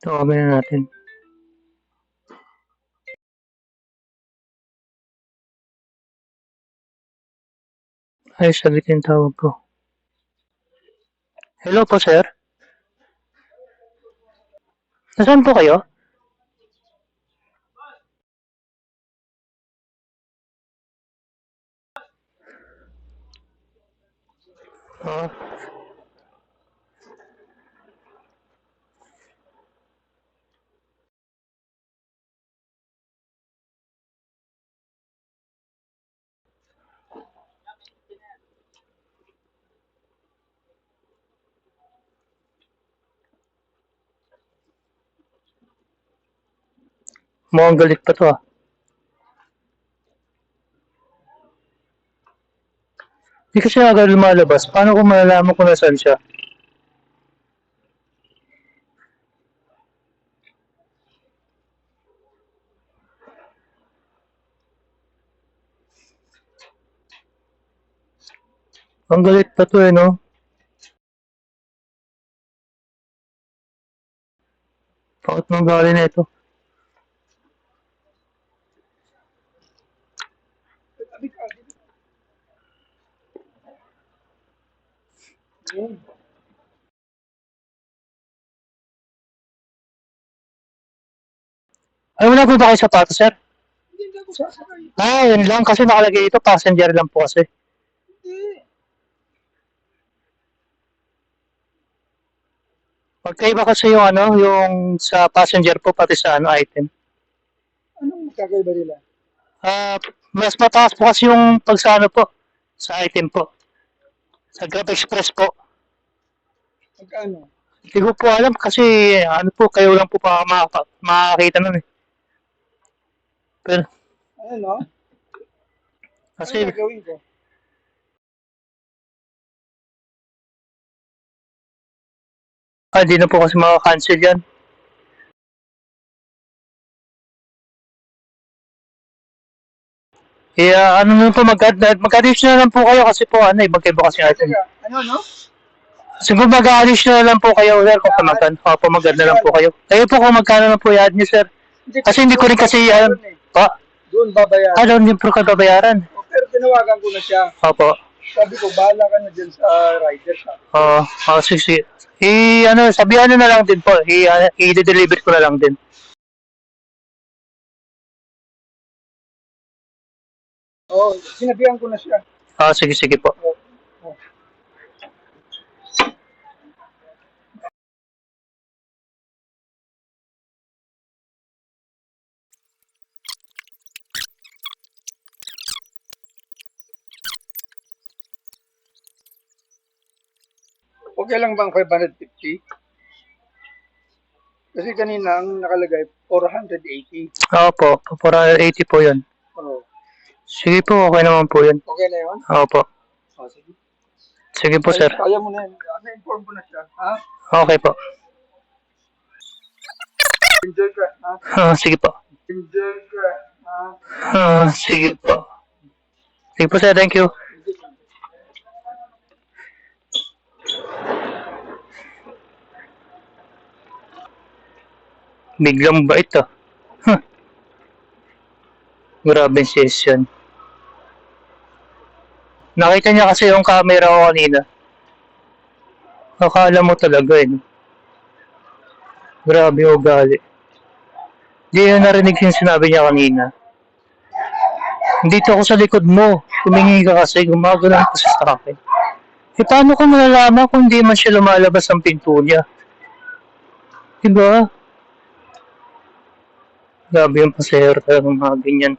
Tawagin na natin. Ay, sabitin yung tawag ko. Hello po, sir. Nasaan po kayo? Ah. Mukhang galit pa to ah. Hindi kasi agad lumalabas. Paano kung malalaman ko nasaan siya? Ang galit pa to eh, no? Bakit nang galing na ito? Ay, wala po ba kayo sapatos, sir? Hindi ako sasakay. Ah, yun lang. Kasi nakalagay ito, passenger lang po kasi. Hindi. Magkaiba kasi yung ano, yung sa passenger po, pati sa ano, item. Anong magkakaiba nila? Ah, mas mataas po kasi yung pag sa ano po, sa item po. Sa Grab Express po. Magkano? Hindi ko po alam kasi ano po, kayo lang po pa makakita nun eh. Pero, Ano no? kasi, Ano gagawin ko? ah, di na po kasi makakancel yan. Eh, ah, ano na po, mag-additional lang po kayo kasi po, ano eh, magkaiba kasi. Teka, ano no? Siguro mag-additional lang po kayo, sir, kung magkano. Opo, maganda lang po kayo. Kayo po kung magkano na po i-add niyo, sir. Kasi hindi ko rin kasi, Doon eh. pa, Doon babayaran. ano, hindi po kayo babayaran. O, Pero tinawagan ko na siya. Opo. Sabi ko, bahala ka na dyan sa rider sa. Oo, oh, sige, sige. I, ano, sabihan na lang din po. I, i-deliver ko na lang din. Oo, sinabihan ko na siya. Ah, sige, sige po. Okay lang bang 550? Kasi kanina ang nakalagay 480. Opo, 480 po yun. Sige po, okay naman po yun. okay na yun? Opo. Oh, sige. Sige po, sir. Kaya mo na yun. Na-inform ko na siya. Ha? Okay po. Enjoy ka. Ha? Ah, sige po. Enjoy ka. Ha? Ah, sige po. Sige po, sir. Thank you. Biglang bait ah. Huh. Grabe session. Nakita niya kasi yung camera ko kanina. Akala mo talaga eh. Grabe yung ugali. Hindi yun narinig yung sinabi niya kanina. Dito ako sa likod mo. Tumingi ka kasi, gumagano kasi sa akin. Eh paano ko malalaman kung hindi man siya lumalabas ang pinto niya? Diba? Grabe yung pasahero talaga mga ganyan.